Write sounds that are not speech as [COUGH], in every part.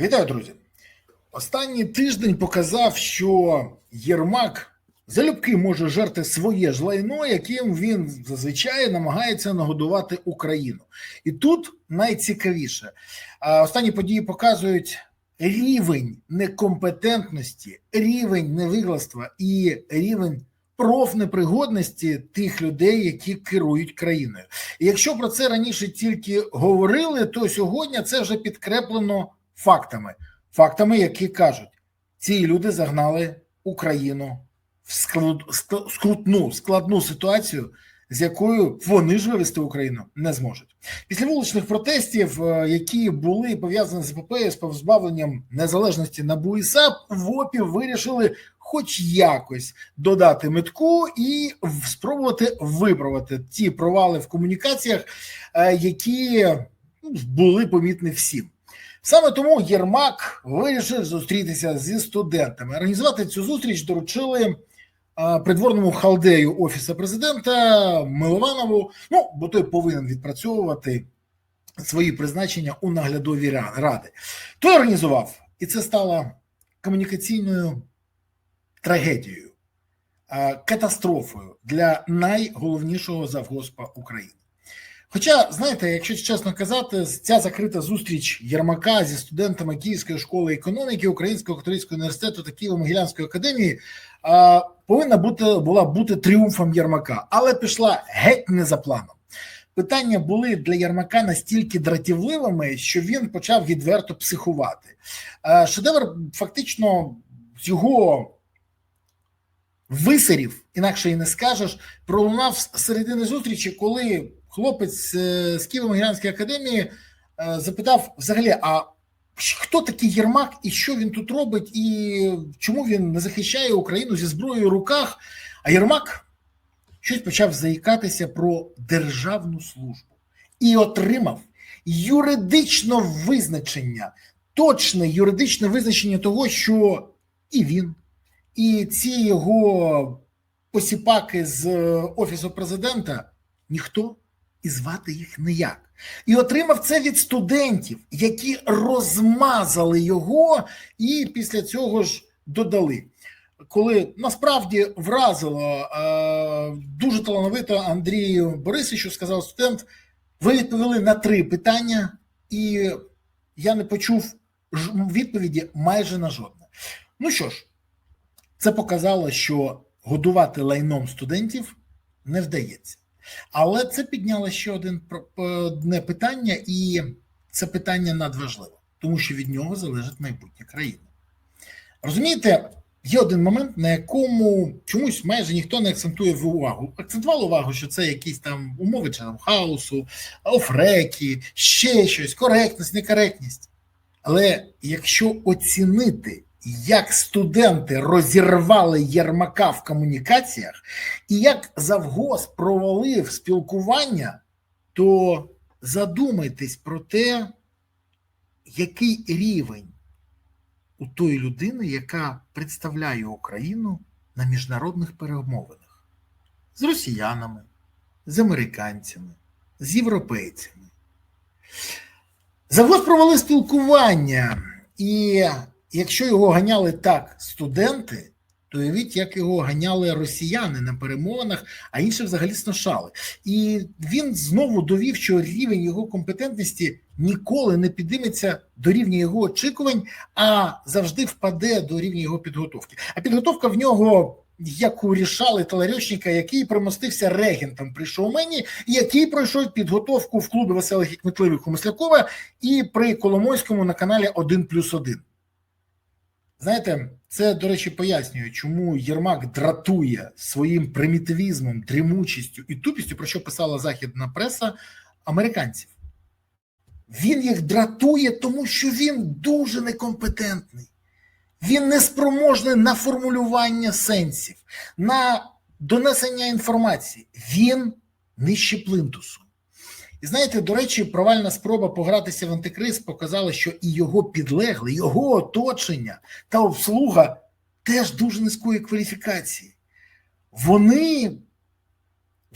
Вітаю, друзі! Останній тиждень показав, що Єрмак залюбки може жерти своє ж лайно, яким він зазвичай намагається нагодувати Україну. І тут найцікавіше. Останні події показують рівень некомпетентності, рівень невигластва і рівень профнепригодності тих людей, які керують країною. І якщо про це раніше тільки говорили, то сьогодні це вже підкреплено фактами. Фактами, які кажуть, ці люди загнали Україну в склад, скрутну, складну ситуацію, з якою вони ж вивести Україну не зможуть. Після вуличних протестів, е, які були пов'язані з епопеєю з позбавленням незалежності НАБУ і САП, в ОПІ вирішили хоч якось додати метку і спробувати виправити ті провали в комунікаціях, е, які ну, були помітні всім. Саме тому Єрмак вирішив зустрітися зі студентами. Організувати цю зустріч доручили придворному халдею офісу президента Милованову. Ну, бо той повинен відпрацьовувати свої призначення у наглядовій ради. Той організував, і це стало комунікаційною трагедією, катастрофою для найголовнішого завгоспа України. Хоча, знаєте, якщо чесно казати, ця закрита зустріч Єрмака зі студентами Київської школи економіки Українського католицького університету та Києво-Могилянської академії а, повинна бути була бути тріумфом Єрмака, але пішла геть не за планом. Питання були для Єрмака настільки дратівливими, що він почав відверто психувати. А, Шедевр фактично з його висерів, інакше і не скажеш, пролунав з середини зустрічі, коли хлопець з Києво-Могилянської академії е, запитав взагалі, а хто такий Єрмак і що він тут робить, і чому він не захищає Україну зі зброєю в руках? А Єрмак щось почав заїкатися про державну службу і отримав юридичне визначення, точне юридичне визначення того, що і він, і ці його посіпаки з е, офісу президента ніхто і звати їх ніяк. І отримав це від студентів, які розмазали його, і після цього ж додали. Коли насправді вразило е, дуже талановито Андрію Борисовичу, сказав студент, ви відповіли на три питання, і я не почув відповіді майже на жодне. Ну що ж, це показало, що годувати лайном студентів не вдається. Але це підняло ще одне питання, і це питання надважливе, тому що від нього залежить майбутнє країни. Розумієте, є один момент, на якому чомусь майже ніхто не акцентує увагу. Акцентував увагу, що це якісь там умови чи там хаосу, офреки, ще щось, коректність, некоректність. Але якщо оцінити, як студенти розірвали Єрмака в комунікаціях, і як завгос провалив спілкування, то задумайтесь про те, який рівень у тої людини, яка представляє Україну на міжнародних перемовинах з росіянами, з американцями, з європейцями. Завгос провалив спілкування, і якщо його ганяли так студенти, то уявіть, як його ганяли росіяни на перемовинах, а інші взагалі сношали. І він знову довів, що рівень його компетентності ніколи не підійметься до рівня його очікувань, а завжди впаде до рівня його підготовки. А підготовка в нього. Як у рішали Таларьошника, який примостився регентом при шоумені, який пройшов підготовку в клубі веселих і кмітливих у Маслякова і при Коломойському на каналі 1 плюс 1. Знаєте, це, до речі, пояснює, чому Єрмак дратує своїм примітивізмом, дрімучістю і тупістю, про що писала західна преса американців. Він їх дратує, тому що він дуже некомпетентний. Він неспроможний на формулювання сенсів, на донесення інформації. Він нижче плинтусу. І знаєте, до речі, провальна спроба погратися в антикриз показала, що і його підлегли, його оточення та обслуга теж дуже низької кваліфікації. Вони,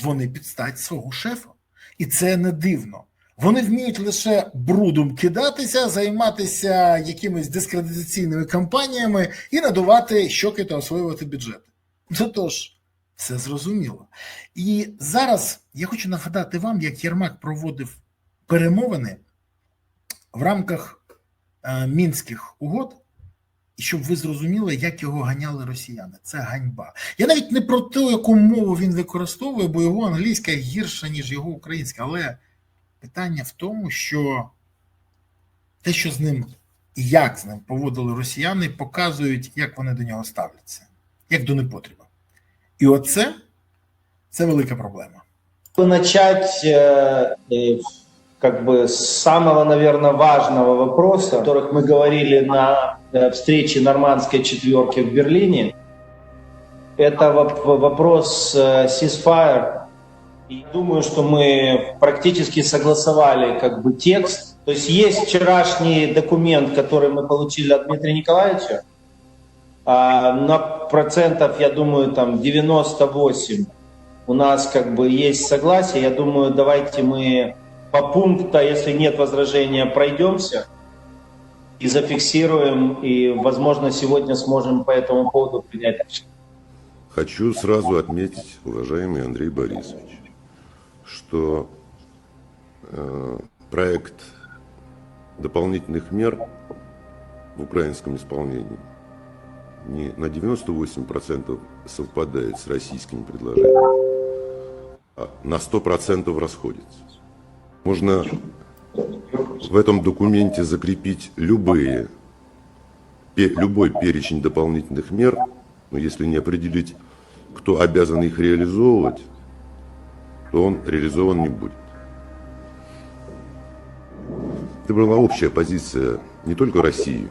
вони підстать свого шефа. І це не дивно. Вони вміють лише брудом кидатися, займатися якимись дискредитаційними кампаніями і надувати щоки та освоювати бюджети. Ну тож, все зрозуміло. І зараз я хочу нагадати вам, як Єрмак проводив перемовини в рамках е, мінських угод, і щоб ви зрозуміли, як його ганяли росіяни. Це ганьба. Я навіть не про те, яку мову він використовує, бо його англійська гірша, ніж його українська. Але питання в тому, що те, що з ним і як з ним поводили росіяни, показують, як вони до нього ставляться, як до непотреба. І оце це велика проблема. начать э, э, как бы с самого, наверное, важного вопроса, о которых мы говорили на э, встрече нормандской четверки в Берлине. Это воп- вопрос э, ceasefire. И думаю, что мы практически согласовали как бы текст. То есть есть вчерашний документ, который мы получили от Дмитрия Николаевича. А, на процентов, я думаю, там 98 у нас как бы есть согласие. Я думаю, давайте мы по пункту, если нет возражения, пройдемся и зафиксируем, и, возможно, сегодня сможем по этому поводу принять решение. Хочу сразу отметить, уважаемый Андрей Борисович, что э, проект дополнительных мер в украинском исполнении не на 98% совпадает с российскими предложениями, а на 100% расходится. Можно в этом документе закрепить любые, любой перечень дополнительных мер, но если не определить, кто обязан их реализовывать, то он реализован не будет. Это была общая позиция не только России,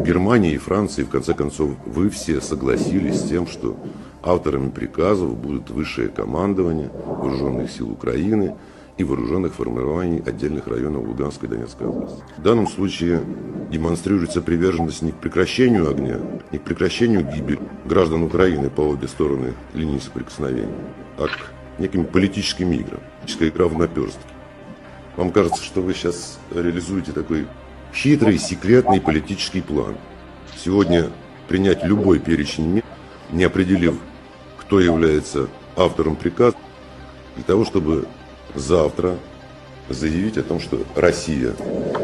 Германии и Франции. В конце концов, вы все согласились с тем, что авторами приказов будут высшее командование вооруженных сил Украины и вооруженных формирований отдельных районов Луганской и Донецкой области. В данном случае демонстрируется приверженность не к прекращению огня, не к прекращению гибели граждан Украины по обе стороны линии соприкосновения, а к неким политическим играм. Политическая игра в наперстке. Вам кажется, что вы сейчас реализуете такой хитрый, секретный политический план. Сегодня принять любой перечень мер, не определив, кто является автором приказа, для того, чтобы завтра заявить о том, что Россия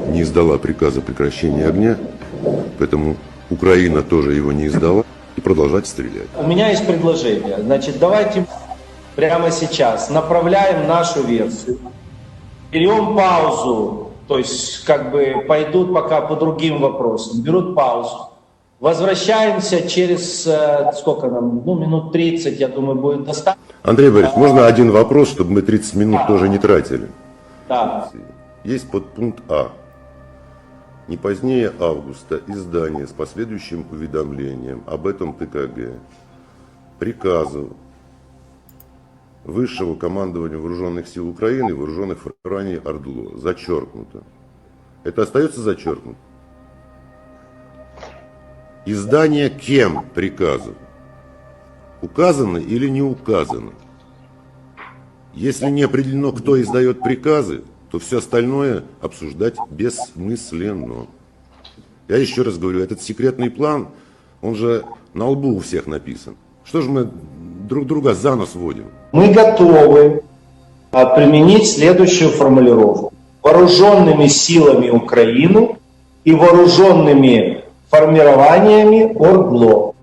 не издала приказа прекращения огня, поэтому Украина тоже его не издала, и продолжать стрелять. У меня есть предложение. Значит, давайте прямо сейчас направляем нашу версию, берем паузу, то есть как бы пойдут пока по другим вопросам, берут паузу. Возвращаемся через, э, сколько нам, ну, минут 30, я думаю, будет достаточно. Андрей Борисович, можно один вопрос, чтобы мы 30 минут тоже не тратили? Да. Есть подпункт А. Не позднее августа издание с последующим уведомлением об этом ТКГ приказов Высшего командования Вооруженных сил Украины Вооруженных формирований Ордло. Зачеркнуто. Это остается зачеркнуто? Издание кем приказов? Указано или не указано? Если не определено, кто издает приказы, то все остальное обсуждать бессмысленно. Я еще раз говорю, этот секретный план, он же на лбу у всех написан. Что же мы друг друга за нос водим? Мы готовы а, применить следующую формулировку. Вооруженными силами Украины и вооруженными формированиями ОРГЛО.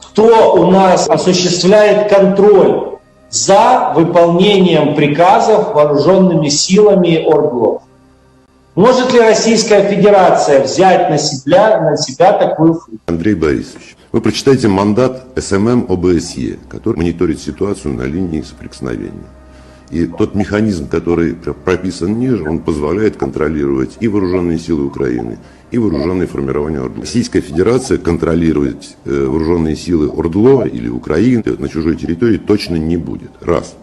Кто у нас осуществляет контроль за выполнением приказов вооруженными силами ОРГЛО? Может ли Российская Федерация взять на себя, на себя такую функцию? Андрей Борисович, вы прочитайте мандат СММ ОБСЕ, который мониторит ситуацию на линии соприкосновения. И тот механизм, который пр- прописан ниже, он позволяет контролировать и вооруженные силы Украины, и вооруженные формирования ОРДЛО. Российская Федерация контролировать э, вооруженные силы ОРДЛО или Украины на чужой территории точно не будет. Раз.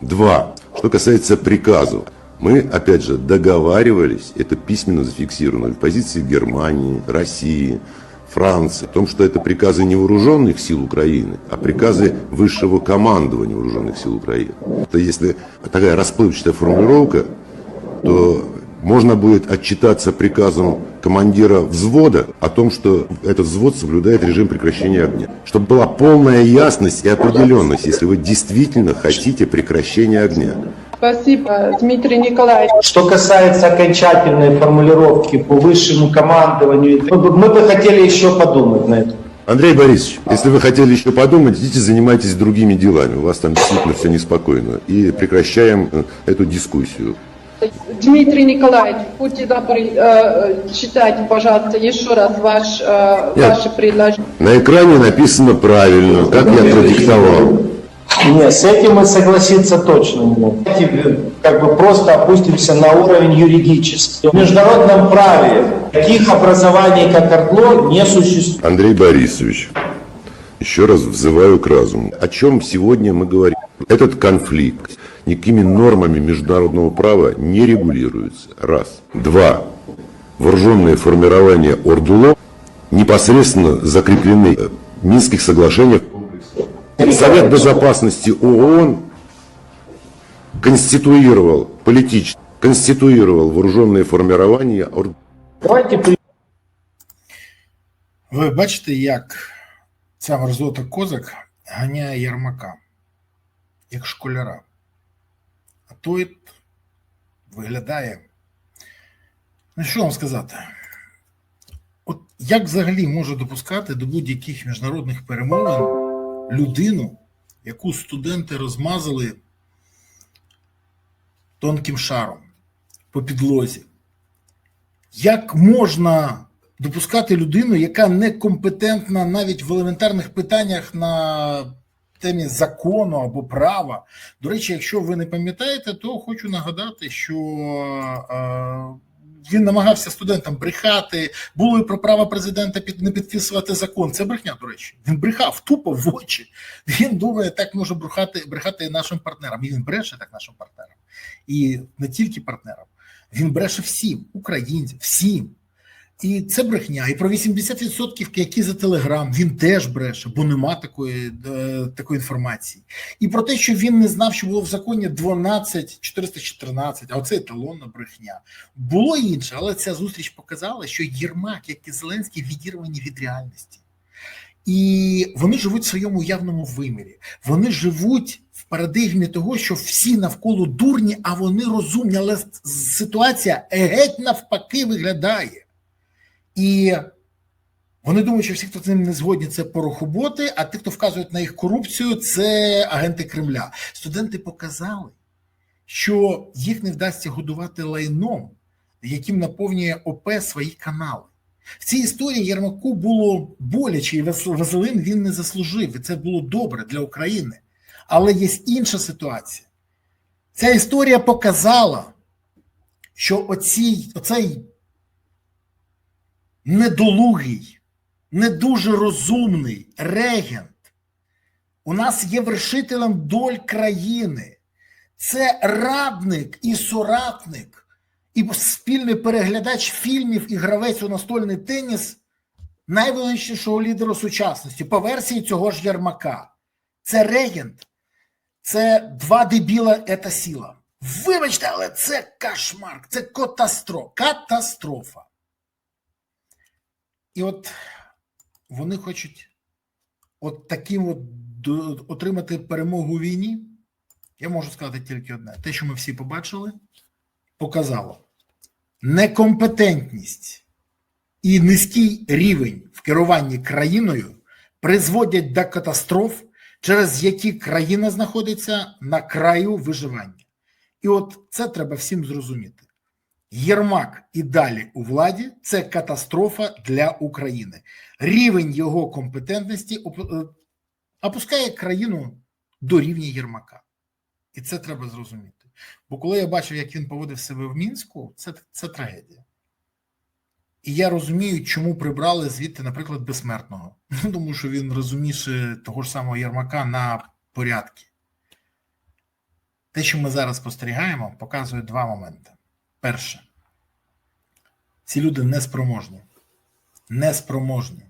Два. Что касается приказов. Мы, опять же, договаривались, это письменно зафиксировано в позиции Германии, России, Франции, о том, что это приказы не вооруженных сил Украины, а приказы высшего командования вооруженных сил Украины. Это если такая расплывчатая формулировка, то можно будет отчитаться приказом командира взвода о том, что этот взвод соблюдает режим прекращения огня. Чтобы была полная ясность и определенность, если вы действительно хотите прекращения огня. Спасибо, Дмитрий Николаевич. Что касается окончательной формулировки по высшему командованию, мы бы, мы бы хотели еще подумать на это. Андрей Борисович, если вы хотели еще подумать, идите занимайтесь другими делами. У вас там действительно все неспокойно. И прекращаем э, эту дискуссию. Дмитрий Николаевич, будьте добры, э, э, читайте, пожалуйста, еще раз ваш, э, Нет. ваше предложение. На экране написано правильно, как я продиктовал. Нет, с этим мы согласиться точно не. Давайте, Как бы просто опустимся на уровень юридический. В международном праве таких образований, как ОРДЛО, не существует. Андрей Борисович, еще раз взываю к разуму. О чем сегодня мы говорим? Этот конфликт никакими нормами международного права не регулируется. Раз. Два. Вооруженные формирования Ордуло непосредственно закреплены в Минских соглашениях. Совет Безопасности ООН конституировал политически, конституировал вооруженные формирования Давайте Ви бачите, як ця мерзота козак ганяє Ярмака, як школяра. А той виглядає. Ну, що вам сказати? От як взагалі може допускати до будь-яких міжнародних перемовин людину, яку студенти розмазали тонким шаром по підлозі? Як можна допускати людину, яка некомпетентна навіть в елементарних питаннях на темі закону або права? До речі, якщо ви не пам'ятаєте, то хочу нагадати, що е, він намагався студентам брехати, було і про право президента під не підписувати закон. Це брехня, до речі. Він брехав тупо в очі. Він думає, так може брехати, брехати нашим партнерам. І він бреше так нашим партнерам. І не тільки партнерам. Він бреше всім, українцям, всім. І це брехня. І про 80%, які за Телеграм, він теж бреше, бо нема такої, е, такої інформації. І про те, що він не знав, що було в законі 12 414, а оце еталонна брехня. Було інше, але ця зустріч показала, що Єрмак, як і Зеленський, відірвані від реальності. І вони живуть в своєму уявному вимірі. Вони живуть в парадигмі того, що всі навколо дурні, а вони розумні. Але ситуація геть навпаки виглядає. І вони думають, що всі, хто з ним не згодні, це порохоботи, а ті, хто вказують на їх корупцію, це агенти Кремля. Студенти показали, що їх не вдасться годувати лайном, яким наповнює ОП свої канали. В цій історії Єрмаку було боляче, і Вазелин він не заслужив. І це було добре для України. Але є інша ситуація. Ця історія показала, що оцій, оцей недолугий, не дуже розумний регент у нас є вершителем доль країни. Це радник і соратник, і спільний переглядач фільмів і гравець у настольний теніс найвеличнішого лідера сучасності по версії цього ж Ярмака. Це регент, це два дебіла, ета сила. Вибачте, але це кошмар, це катастрофа. Катастрофа. І от вони хочуть от таким от отримати перемогу у війні. Я можу сказати тільки одне: те, що ми всі побачили, показало некомпетентність і низький рівень в керуванні країною призводять до катастроф, через які країна знаходиться на краю виживання. І от це треба всім зрозуміти. Єрмак і далі у владі це катастрофа для України. Рівень його компетентності е, опускає країну до рівня Єрмака. І це треба зрозуміти. Бо коли я бачив, як він поводив себе в Мінську, це, це трагедія. І я розумію, чому прибрали звідти, наприклад, безсмертного. [LAUGHS] Ну, Тому що він розуміше того ж самого Єрмака на порядки. Те, що ми зараз спостерігаємо, показує два моменти. Перше, ці люди неспроможні, неспроможні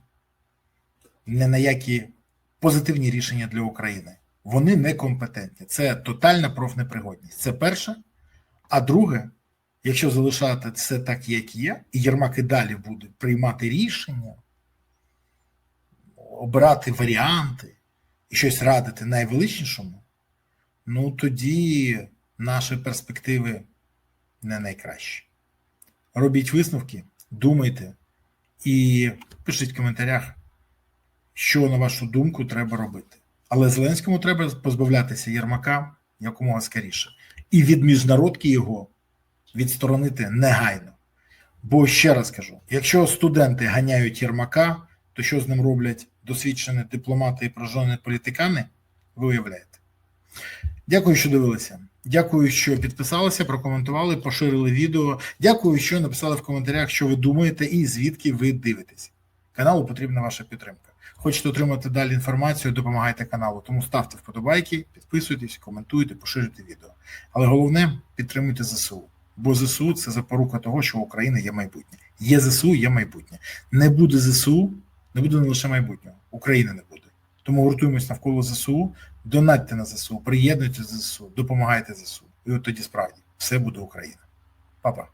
не на які позитивні рішення для України. Вони некомпетентні. Це тотальна профнепригодність. Це перше. А друге, якщо залишати це так, як є, і Єрмак і далі буде приймати рішення, обирати варіанти і щось радити найвеличнішому, ну тоді наші перспективи не найкращі. Робіть висновки, думайте і пишіть в коментарях, що, на вашу думку, треба робити. Але Зеленському треба позбавлятися Єрмака якомога скоріше. І від міжнародки його відсторонити негайно. Бо ще раз кажу: якщо студенти ганяють Єрмака, то що з ним роблять досвідчені дипломати і прожжені політикани, ви уявляєте. Дякую, що дивилися. Дякую, що підписалися, прокоментували, поширили відео. Дякую, що написали в коментарях, що ви думаєте і звідки ви дивитесь. Каналу потрібна ваша підтримка. Хочете отримати далі інформацію, допомагайте каналу. Тому ставте вподобайки, підписуйтесь, коментуйте, поширюйте відео. Але головне підтримуйте ЗСУ. Бо ЗСУ це запорука того, що у України є майбутнє. Є ЗСУ, є майбутнє. Не буде ЗСУ, не буде не лише майбутнього, України не буде. Тому гуртуємось навколо ЗСУ, донатьте на ЗСУ, приєднуйтесь до ЗСУ, допомагайте ЗСУ. І от тоді справді все буде Україна. Па-па.